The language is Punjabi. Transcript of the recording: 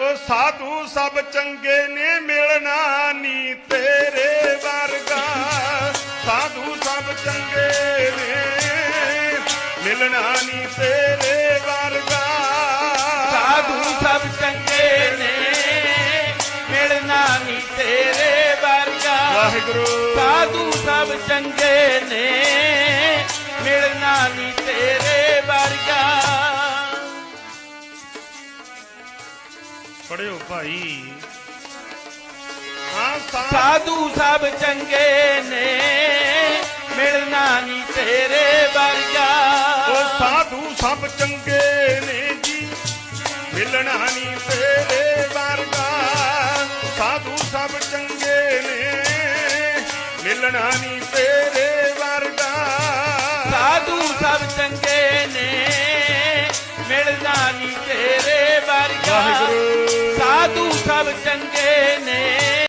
ਉਹ ਸਾਧੂ ਸਭ ਚੰਗੇ ਨੇ ਮਿਲਣਾ ਨੀ ਤੇਰੇ ਵਰਗਾ। ਸਾਧੂ ਸਭ ਚੰਗੇ ਨੇ ਮਿਲਣਾ ਨੀ ਤੇਰੇ ਵਰਗਾ। ਸਾਧੂ ਸਭ ਚੰਗੇ ਨੇ ਮਿਲਣਾ ਨਹੀਂ ਤੇਰੇ ਵਰਗਾ। ਵਾਹਿਗੁਰੂ। ਸਾਧੂ ਸਭ ਚੰਗੇ ਨੇ ਪੜਿਓ ਭਾਈ। ਸਾਧੂ ਸਭ ਚੰਗੇ ਨੇ ਮਿਲਣਾ ਨਹੀਂ ਤੇਰੇ ਵਰਗਾ। ਉਹ ਸਾਧੂ ਸਭ ਚੰਗੇ ਨੇ ਜੀ ਮਿਲਣਾ ਨਹੀਂ ਤੇਰੇ ਵਰਗਾ। ਸਾਧੂ ਸਭ ਚੰਗੇ ਨੇ ਮਿਲਣਾ ਨਹੀਂ ਤੇਰੇ ਵਰਗਾ। ਸਾਧੂ ਸਭ ਸਾਧੂ ਸਭ ਚੰਗੇ ਨੇ।